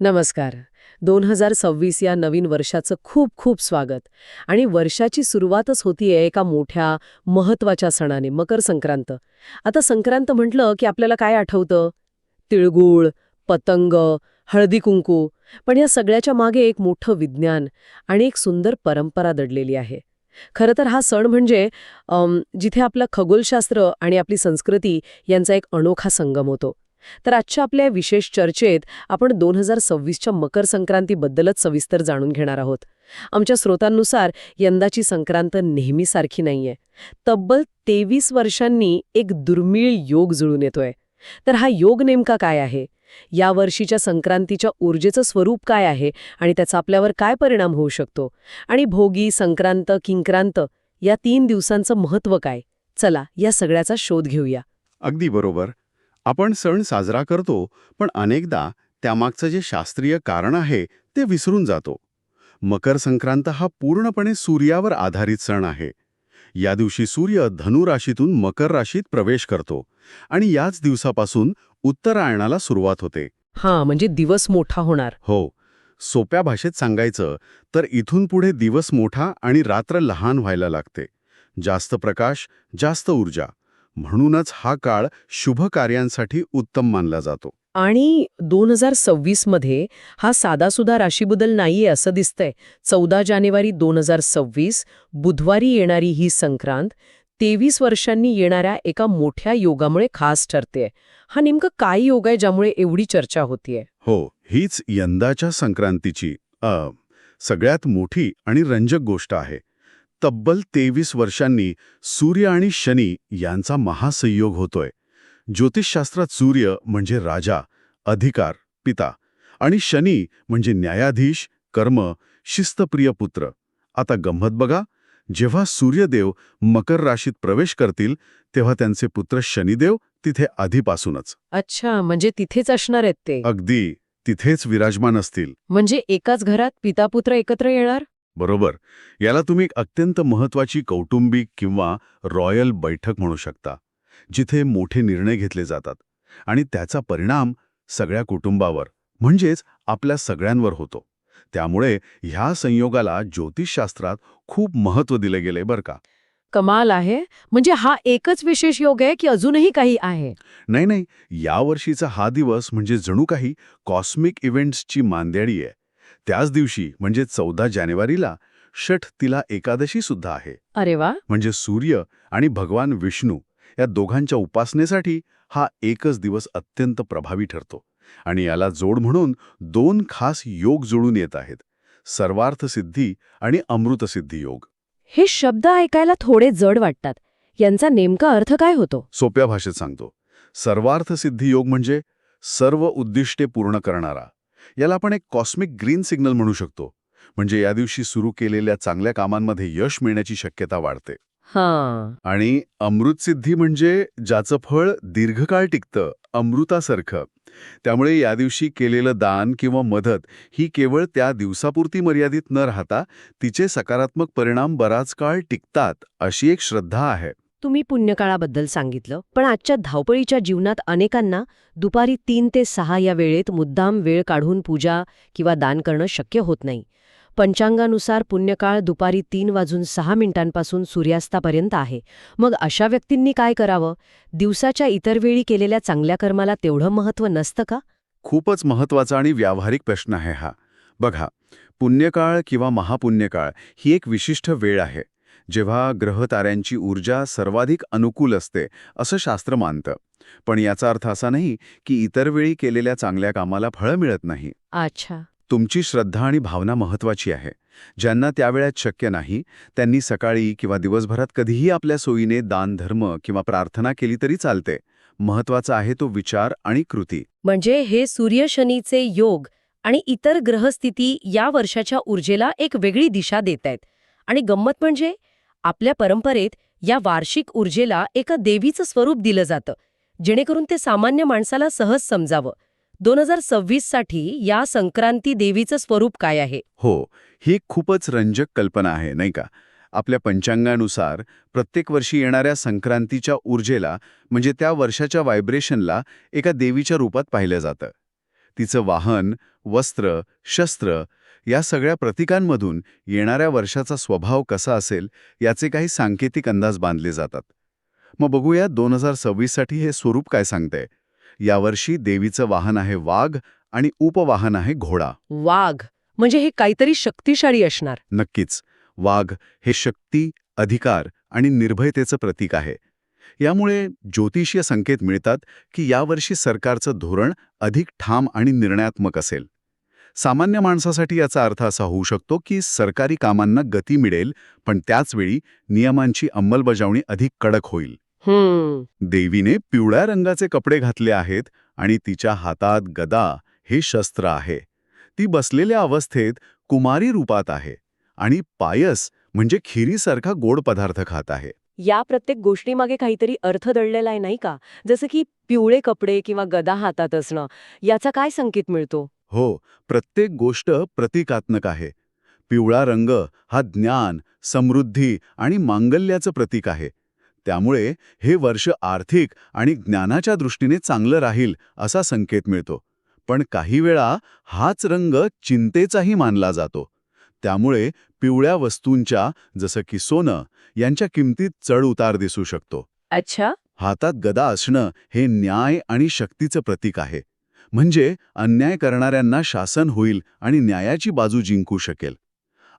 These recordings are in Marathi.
नमस्कार. दोन हजार सव्वीस या नवीन वर्षाचं खूप खूप स्वागत. आणि वर्षाची सुरुवातच होतीये एका मोठ्या महत्त्वाच्या सणाने मकर संक्रांत. आता संक्रांत म्हटलं की आपल्याला काय आठवतं? तिळगुळ पतंग हळदी कुंकू. पण या सगळ्याच्या मागे एक मोठं विज्ञान आणि एक सुंदर परंपरा दडलेली आहे. खरं तर हा सण म्हणजे जिथे आपलं खगोलशास्त्र आणि आपली संस्कृती यांचा एक अनोखा संगम होतो. तर आजच्या आपल्या विशेष चर्चेत आपण दोन हजार सव्वीसच्या मकर संक्रांतीबद्दलच सविस्तर जाणून घेणार आहोत. आमच्या स्रोतांनुसार यंदाची संक्रांत नेहमीसारखी नाहीये. तब्बल तेवीस वर्षांनी एक दुर्मिळ योग जुळून येतोय. तर हा योग नेमका काय आहे? या वर्षीच्या संक्रांतीच्या ऊर्जेचं स्वरूप काय आहे आणि त्याचा आपल्यावर काय परिणाम होऊ शकतो? आणि भोगी संक्रांत किंक्रांत या तीन दिवसांचं महत्त्व काय? चला या सगळ्याचा शोध घेऊया. अगदी बरोबर. आपण सण साजरा करतो पण अनेकदा त्यामागचं जे शास्त्रीय कारण आहे ते विसरून जातो. मकर संक्रांत हा पूर्णपणे सूर्यावर आधारित सण आहे. या दिवशी सूर्य धनु राशीतून मकर राशीत प्रवेश करतो आणि याच दिवसापासून उत्तरायणाला सुरुवात होते. हां म्हणजे दिवस मोठा होणार. हो सोप्या भाषेत सांगायचं तर इथून पुढे दिवस मोठा आणि रात्र लहान व्हायला लागते. जास्त प्रकाश जास्त ऊर्जा. म्हणूनच हा काळ शुभ कार्यांसाठी उत्तम मानला जातो. आणि दोन हजार सव्वीसमध्ये हा साधासुधा राशीबदल नाहीये असं दिसतंय. चौदा जानेवारी दोन हजार सव्वीस बुधवारी येणारी ही संक्रांत तेवीस वर्षांनी येणाऱ्या एका मोठ्या योगामुळे खास ठरतेय. हा नेमकं काय योग आहे ज्यामुळे एवढी चर्चा होतीये? हो हीच यंदाच्या संक्रांतीची अ, सगळ्यात मोठी आणि रंजक गोष्ट आहे. तब्बल तेवीस वर्षांनी सूर्य आणि शनी यांचा महासंयोग होतोय. ज्योतिषशास्त्रात सूर्य म्हणजे राजा अधिकार पिता आणि शनी म्हणजे न्यायाधीश कर्म शिस्तप्रिय पुत्र. आता गंमत बघा जेव्हा सूर्यदेव मकर राशीत प्रवेश करतील तेव्हा त्यांचे पुत्र शनिदेव तिथे आधीपासूनच. अच्छा म्हणजे तिथेच असणार आहेत ते. अगदी तिथेच विराजमान असतील. म्हणजे एकाच घरात पितापुत्र एकत्र येणार? बरोबर. याला तुम्ही एक अत्यंत महत्वाची कौटुंबिक किंवा रॉयल बैठक म्हणू शकता जिथे मोठे निर्णय घेतले जातात आणि त्याचा परिणाम सगळ्या कुटुंबावर म्हणजेच आपल्या सगळ्यांवर होतो. त्यामुळे ह्या संयोगाला ज्योतिषशास्त्रात खूप महत्त्व दिले गेले बरं का. कमाल आहे. म्हणजे हा एकच विशेष योग आहे की अजूनही काही आहे? नाही नाही. यावर्षीचा हा दिवस म्हणजे जणू काही कॉस्मिक इव्हेंट्सची मांदेणी आहे. त्याच दिवशी म्हणजे चौदा जानेवारीला षठ तिला एकादशी सुद्धा आहे. अरे वा! म्हणजे सूर्य आणि भगवान विष्णू या दोघांच्या उपासनेसाठी हा एकच दिवस अत्यंत प्रभावी ठरतो आणि याला जोड म्हणून दोन खास योग जुळून येत आहेत सर्वार्थसिद्धी आणि अमृतसिद्धी योग. हे शब्द ऐकायला थोडे जड वाटतात. यांचा नेमका अर्थ काय होतो? सोप्या भाषेत सांगतो. सर्वार्थसिद्धी योग म्हणजे सर्व उद्दिष्टे पूर्ण करणारा याला आपण एक कॉस्मिक ग्रीन सिग्नल म्हणू शकतो. म्हणजे या दिवशी सुरू केलेल्या चांगल्या कामांमध्ये यश मिळण्याची शक्यता वाढते. हां. आणि अमृतसिद्धी म्हणजे ज्याचं फळ दीर्घकाळ टिकतं अमृतासारखं. त्यामुळे या दिवशी केलेलं दान किंवा मदत ही केवळ त्या दिवसापुरती मर्यादित न राहता तिचे सकारात्मक परिणाम बराच काळ टिकतात अशी एक श्रद्धा आहे. तुम्ही पुण्यकाळाबद्दल सांगितलं पण आजच्या धावपळीच्या जीवनात अनेकांना दुपारी तीन ते सहा या वेळेत मुद्दाम वेळ काढून पूजा किंवा दान करणं शक्य होत नाही. पंचांगानुसार पुण्यकाळ दुपारी तीन वाजून सहा मिनिटांपासून सूर्यास्तापर्यंत आहे. मग अशा व्यक्तींनी काय करावं? दिवसाच्या इतर वेळी केलेल्या चांगल्या कर्माला तेवढं महत्त्व नसतं का? खूपच महत्त्वाचा आणि व्यावहारिक प्रश्न आहे हा. बघा पुण्यकाळ किंवा महापुण्यकाळ ही एक विशिष्ट वेळ आहे. जेव्हा ग्रहताऱ्यांची ऊर्जा सर्वाधिक अनुकूल असते असं शास्त्र मानतं. पण याचा अर्थ असा नाही की इतर वेळी केलेल्या चांगल्या कामाला फळं मिळत नाही. अच्छा. तुमची श्रद्धा आणि भावना महत्वाची आहे. ज्यांना त्यावेळात शक्य नाही त्यांनी सकाळी किंवा दिवसभरात कधीही आपल्या सोयीने दान धर्म किंवा प्रार्थना केली तरी चालते. महत्त्वाचा आहे तो विचार आणि कृती. म्हणजे हे सूर्य शनीचे योग आणि इतर ग्रहस्थिती या वर्षाच्या ऊर्जेला एक वेगळी दिशा देत आहेत आणि गंमत म्हणजे आपल्या परंपरेत या वार्षिक ऊर्जेला एका देवीचं स्वरूप दिलं जातं जेणेकरून ते सामान्य माणसाला सहज समजावं. दोन हजार सव्वीससाठी या संक्रांती देवीचं स्वरूप काय आहे? हो ही खूपच रंजक कल्पना आहे नाही का? आपल्या पंचांगानुसार प्रत्येक वर्षी येणाऱ्या संक्रांतीच्या ऊर्जेला म्हणजे त्या वर्षाच्या व्हायब्रेशनला एका देवीच्या रूपात पाहिलं जातं. तिचं वाहन वस्त्र शस्त्र या सगळ्या प्रतीकांमधून येणाऱ्या वर्षाचा स्वभाव कसा असेल याचे काही सांकेतिक अंदाज बांधले जातात. मग बघूया दोन हजार सव्वीससाठी हे स्वरूप काय सांगतंय. यावर्षी देवीचं वाहन आहे वाघ आणि उपवाहन आहे घोडा. वाघ म्हणजे हे काहीतरी शक्तिशाळी असणार. नक्कीच. वाघ हे शक्ती अधिकार आणि निर्भयतेचं प्रतीक आहे. यामुळे ज्योतिषीय संकेत मिळतात की यावर्षी सरकारचं धोरण अधिक ठाम आणि निर्णयात्मक असेल. सामान्य माणसासाठी याचा अर्थ असा होऊ शकतो की सरकारी कामांना गती मिळेल पण त्याचवेळी नियमांची अंमलबजावणी अधिक कडक होईल. देवीने पिवळ्या रंगाचे कपडे घातले आहेत आणि तिच्या हातात गदा हे शस्त्र आहे. ती बसलेल्या अवस्थेत कुमारी रूपात आहे आणि पायस म्हणजे खिरीसारखा गोड पदार्थ खात आहे. या प्रत्येक गोष्टीमागे काहीतरी अर्थ दडलेला आहे नाही का? जसं की पिवळे कपडे किंवा गदा हातात असणं याचा काय संकेत मिळतो? हो प्रत्येक गोष्ट प्रतिकात्मक आहे. पिवळा रंग हा ज्ञान समृद्धी आणि मांगल्याचं प्रतीक आहे. त्यामुळे हे वर्ष आर्थिक आणि ज्ञानाच्या दृष्टीने चांगलं राहील असा संकेत मिळतो. पण काही वेळा हाच रंग चिंतेचाही मानला जातो. त्यामुळे पिवळ्या वस्तूंच्या जसं की सोनं यांच्या किमतीत चढ उतार दिसू शकतो. अच्छा. हातात गदा असणं हे न्याय आणि शक्तीचं प्रतीक आहे. म्हणजे अन्याय करणाऱ्यांना शासन होईल आणि न्यायाची बाजू जिंकू शकेल.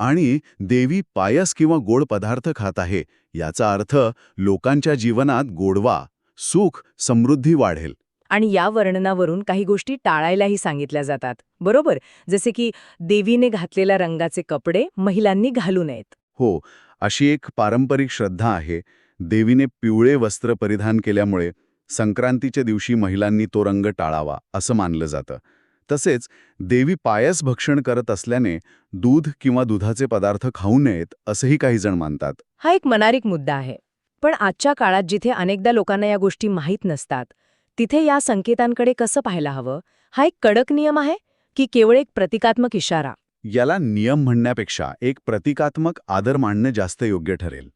आणि देवी पायस किंवा गोड पदार्थ खात आहे याचा अर्थ लोकांच्या जीवनात गोडवा सुख समृद्धी वाढेल. आणि या वर्णनावरून काही गोष्टी टाळायलाही सांगितल्या जातात बरोबर? जसे की देवीने घातलेल्या रंगाचे कपडे महिलांनी घालू नयेत. हो अशी एक पारंपरिक श्रद्धा आहे. देवीने पिवळे वस्त्र परिधान केल्यामुळे संक्रांतीच्या दिवशी महिलांनी तो रंग टाळावा असं मानलं जातं. तसेच देवी पायस भक्षण करत असल्याने दूध किंवा दुधाचे पदार्थ खाऊ नयेत असंही काही जण मानतात. हा एक मनारिक मुद्दा आहे. पण आजच्या काळात जिथे अनेकदा लोकांना या गोष्टी माहीत नसतात तिथे या संकेतांकडे कसं पाहायला हवं? हा एक कडक नियम आहे की केवळ एक प्रतिकात्मक इशारा? याला नियम म्हणण्यापेक्षा एक प्रतिकात्मक आदर मानणं जास्त योग्य ठरेल.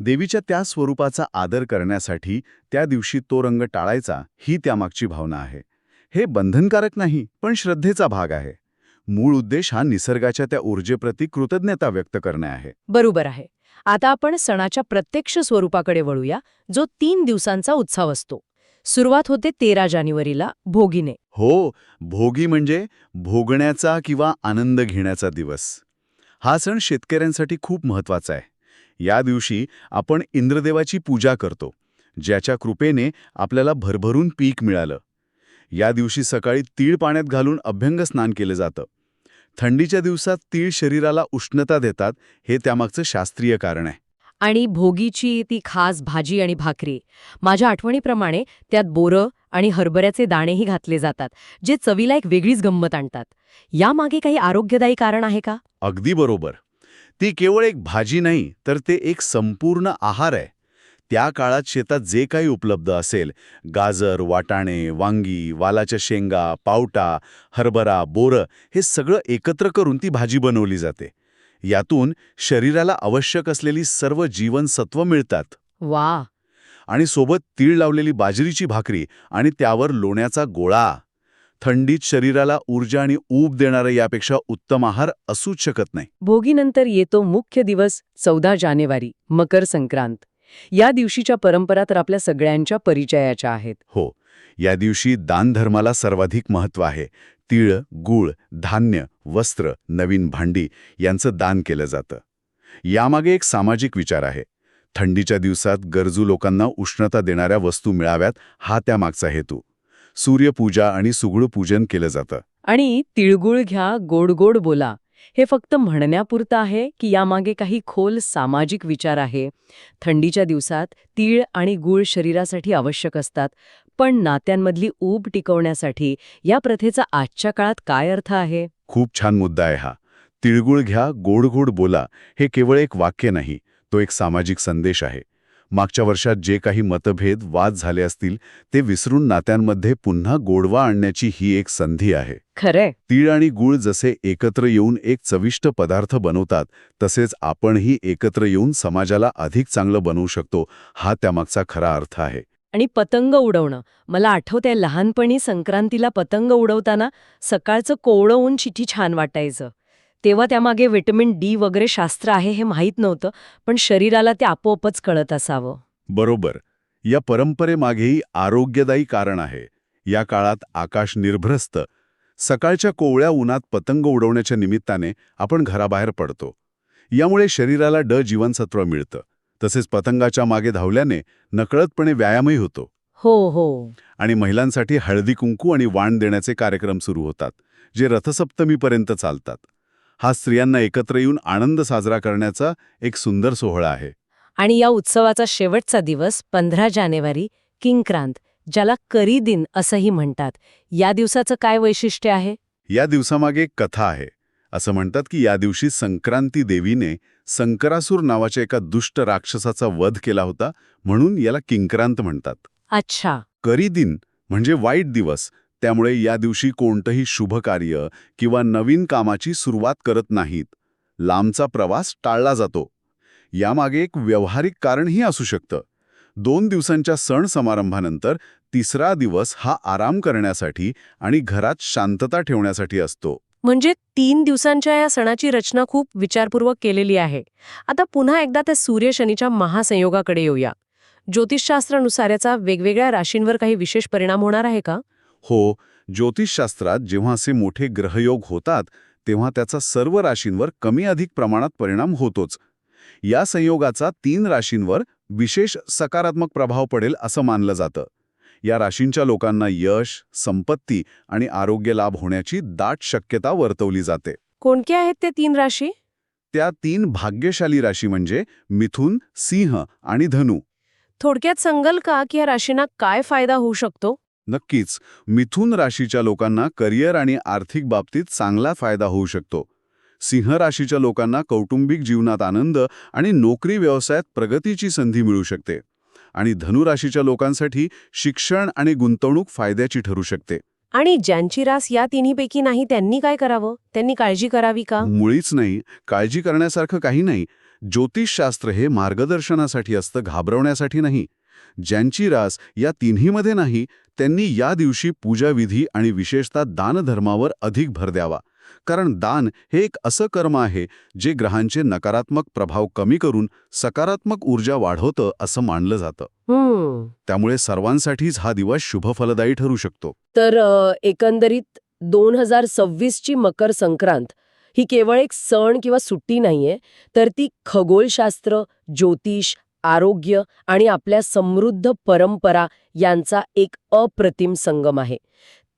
देवीच्या त्या स्वरूपाचा आदर करण्यासाठी त्या दिवशी तो रंग टाळायचा ही त्यामागची भावना आहे. हे बंधनकारक नाही पण श्रद्धेचा भाग आहे. मूळ उद्देश हा निसर्गाच्या त्या ऊर्जेप्रती कृतज्ञता व्यक्त करणे आहे. बरोबर आहे. आता आपण सणाच्या प्रत्यक्ष स्वरूपाकडे वळूया जो तीन दिवसांचा उत्सव असतो. सुरुवात होते तेरा जानेवारीला भोगीने. हो भोगी म्हणजे भोगण्याचा किंवा आनंद घेण्याचा दिवस. हा सण शेतकऱ्यांसाठी खूप महत्त्वाचा आहे. या दिवशी आपण इंद्रदेवाची पूजा करतो ज्याच्या कृपेने आपल्याला भरभरून पीक मिळालं. या दिवशी सकाळी तीळ पाण्यात घालून अभ्यंग स्नान केलं जातं. थंडीच्या दिवसात तीळ शरीराला उष्णता देतात हे त्यामागचं शास्त्रीय कारण आहे. आणि भोगीची ती खास भाजी आणि भाकरी. माझ्या आठवणीप्रमाणे त्यात बोरं आणि हरभऱ्याचे दाणेही घातले जातात जे चवीला एक वेगळीच गंमत आणतात. यामागे काही आरोग्यदायी कारण आहे का? अगदी बरोबर. ती केवळ एक भाजी नाही तर ते एक संपूर्ण आहार आहे. त्या काळात शेतात जे काही उपलब्ध असेल गाजर वाटाणे वांगी वालाच्या शेंगा पावटा हरभरा बोरं हे सगळं एकत्र करून ती भाजी बनवली जाते. यातून शरीराला आवश्यक असलेली सर्व जीवनसत्व मिळतात. वा आणि सोबत तीळ लावलेली बाजरीची भाकरी आणि त्यावर लोण्याचा गोळा. थंडीत शरीराला ऊर्जा आणि ऊब देणारा यापेक्षा उत्तम आहार असूच शकत नाही. भोगीनंतर येतो मुख्य दिवस चौदा जानेवारी मकर संक्रांत. या दिवशीच्या परंपरा तर आपल्या सगळ्यांच्या परिचयाच्या आहेत. हो या दिवशी दानधर्माला सर्वाधिक महत्त्व आहे. तीळ गूळ धान्य वस्त्र नवीन भांडी यांचं दान केलं जातं. यामागे एक सामाजिक विचार आहे. थंडीच्या दिवसात गरजू लोकांना उष्णता देणाऱ्या वस्तू मिळाव्यात हा त्यामागचा हेतू. सूर्यपूजा आणि सुगळ पूजन केलं जातं. आणि तिळगुळ घ्या गोड गोड बोला. हे फक्त म्हणण्यापुरतं आहे की यामागे काही खोल सामाजिक विचार आहे. थंडीच्या दिवसात तीळ आणि गूळ शरीरासाठी आवश्यक असतात पण नात्यांमधली ऊब टिकवण्यासाठी या प्रथेचा आजच्या काळात काय अर्थ आहे? खूप छान मुद्दा आहे हा. तिळगुळ घ्या गोड गोड बोला हे केवळ एक वाक्य नाही तो एक सामाजिक संदेश आहे. मागच्या वर्षात जे काही मतभेद वाद झाले असतील ते विसरून नात्यांमध्ये पुन्हा गोडवा आणण्याची ही एक संधी आहे. खरंय. तीळ आणि गूळ जसे एकत्र येऊन एक चविष्ट पदार्थ बनवतात तसेच आपणही एकत्र येऊन समाजाला अधिक चांगलं बनवू शकतो हा त्यामागचा खरा अर्थ आहे. आणि पतंग उडवणं. मला आठवतंय लहानपणी संक्रांतीला पतंग उडवताना सकाळचं कोवळं ऊन चिठी छान वाटायचं. तेव्हा त्यामागे विटॅमिन डी वगैरे शास्त्र आहे हे माहीत नव्हतं पण शरीराला ते आपोआपच कळत असावं. बरोबर. या परंपरेमागेही आरोग्यदायी कारण आहे. या काळात आकाश निर्भ्रस्त. सकाळच्या कोवळ्या उन्हात पतंग उडवण्याच्या निमित्ताने आपण घराबाहेर पडतो. यामुळे शरीराला ड जीवनसत्व मिळतं. तसेच पतंगाच्या मागे धावल्याने नकळतपणे व्यायामही होतो. हो हो. आणि महिलांसाठी हळदी कुंकू आणि वाण देण्याचे कार्यक्रम सुरू होतात जे रथसप्तमीपर्यंत चालतात. हा स्त्रियांना एकत्र येऊन आनंद साजरा करण्याचा एक सुंदर सोहळा आहे. आणि या उत्सवाचा शेवटचा दिवस पंधरा जानेवारी किंक्रांत ज्याला करी दिन असंही म्हणतात. या दिवसाचं काय वैशिष्ट्य आहे? या दिवसामागे एक कथा आहे. असं म्हणतात की या दिवशी संक्रांती देवीने संकरासूर नावाच्या एका दुष्ट राक्षसाचा वध केला होता म्हणून याला किंक्रांत म्हणतात. अच्छा. करी दिन म्हणजे वाईट दिवस त्यामुळे या दिवशी कोणतंही शुभ कार्य किंवा नवीन कामाची सुरुवात करत नाहीत. लांबचा प्रवास टाळला जातो. यामागे एक व्यावहारिक कारणही असू शकतं. दोन दिवसांच्या सण समारंभानंतर तिसरा दिवस हा आराम करण्यासाठी आणि घरात शांतता ठेवण्यासाठी असतो. म्हणजे तीन दिवसांच्या या सणाची रचना खूप विचारपूर्वक केलेली आहे. आता पुन्हा एकदा त्या सूर्य शनीच्या महासंयोगाकडे येऊया. ज्योतिषशास्त्रानुसार याचा वेगवेगळ्या राशींवर काही विशेष परिणाम होणार आहे का? हो ज्योतिषशास्त्रात जेव्हा असे मोठे ग्रहयोग होतात तेव्हा त्याचा सर्व राशींवर कमी अधिक प्रमाणात परिणाम होतोच. या संयोगाचा तीन राशींवर विशेष सकारात्मक प्रभाव पडेल असं मानलं जातं. या राशींच्या लोकांना यश संपत्ती आणि आरोग्य लाभ होण्याची दाट शक्यता वर्तवली जाते. कोणत्या आहेत ते तीन राशी? त्या तीन भाग्यशाली राशी म्हणजे मिथुन सिंह आणि धनु. थोडक्यात सांगाल का की या राशींना काय फायदा होऊ शकतो? नक्कीच मिथुन राशीच्या लोकांना करिअर आणि आर्थिक बाबतीत चांगला फायदा होऊ शकतो. सिंह राशीच्या लोकांना कौटुंबिक जीवनात आनंद आणि नोकरी व्यवसायात प्रगतीची संधी मिळू शकते आणि धनुराशीच्या लोकांसाठी शिक्षण आणि गुंतवणूक फायद्याची ठरू शकते. आणि ज्यांची रास या तिन्हीपैकी नाही त्यांनी काय करावं? त्यांनी काळजी करावी का? मुळीच नाही काळजी करण्यासारखं काही नाही. ज्योतिषशास्त्र हे मार्गदर्शनासाठी असतं घाबरवण्यासाठी नाही. ज्यांची रास या तिन्हीमध्ये नाही त्यांनी या दिवशी पूजाविधी आणि विशेषतः दानधर्मावर अधिक भर द्यावा. कारण दान हे एक असं कर्म आहे जे ग्रहांचे नकारात्मक प्रभाव कमी करून सकारात्मक ऊर्जा वाढवतं असं मानलं जातं. हम्म त्यामुळे सर्वांसाठीच हा दिवस शुभफलदायी ठरू शकतो. तर एकंदरीत दोन हजार सव्वीसची मकर संक्रांत ही केवळ एक सण किंवा सुट्टी नाहीये तर ती खगोलशास्त्र ज्योतिष आरोग्य आणि आपल्या समृद्ध परंपरा यांचा एक अप्रतिम संगम आहे.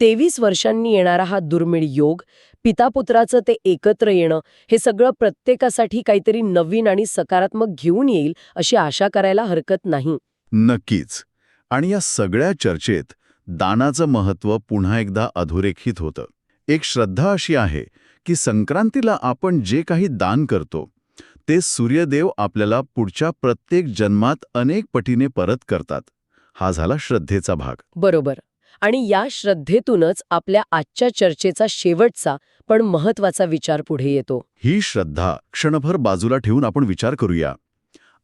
तेवीस वर्षांनी येणारा हा दुर्मिळ योग पितापुत्राचं ते एकत्र येणं हे सगळं प्रत्येकासाठी काहीतरी नवीन आणि सकारात्मक घेऊन येईल अशी आशा करायला हरकत नाही. नक्कीच. आणि या सगळ्या चर्चेत दानाचं महत्त्व पुन्हा एकदा अधोरेखित होतं. एक श्रद्धा अशी आहे की संक्रांतीला आपण जे काही दान करतो ते सूर्यदेव आपल्याला पुढच्या प्रत्येक जन्मात अनेक पटीने परत करतात. हा झाला श्रद्धेचा भाग. बरोबर. आणि या श्रद्धेतूनच आपल्या आजच्या चर्चेचा शेवटचा पण महत्त्वाचा विचार पुढे येतो. ही श्रद्धा क्षणभर बाजूला ठेवून आपण विचार करूया.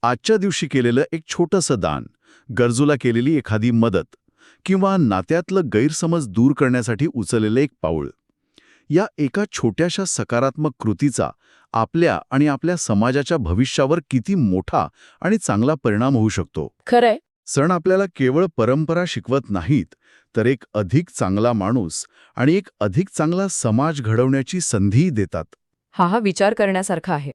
आजच्या दिवशी केलेलं एक छोटंसं दान गरजूला केलेली एखादी मदत किंवा नात्यातलं गैरसमज दूर करण्यासाठी उचललेलं एक पाऊल या एका छोट्याशा सकारात्मक कृतीचा आपल्या आणि आपल्या समाजाच्या भविष्यावर किती मोठा आणि चांगला परिणाम होऊ शकतो. खरंय. सण आपल्याला केवळ परंपरा शिकवत नाहीत तर एक अधिक चांगला माणूस आणि एक अधिक चांगला समाज घडवण्याची संधीही देतात. हा हा विचार करण्यासारखा आहे.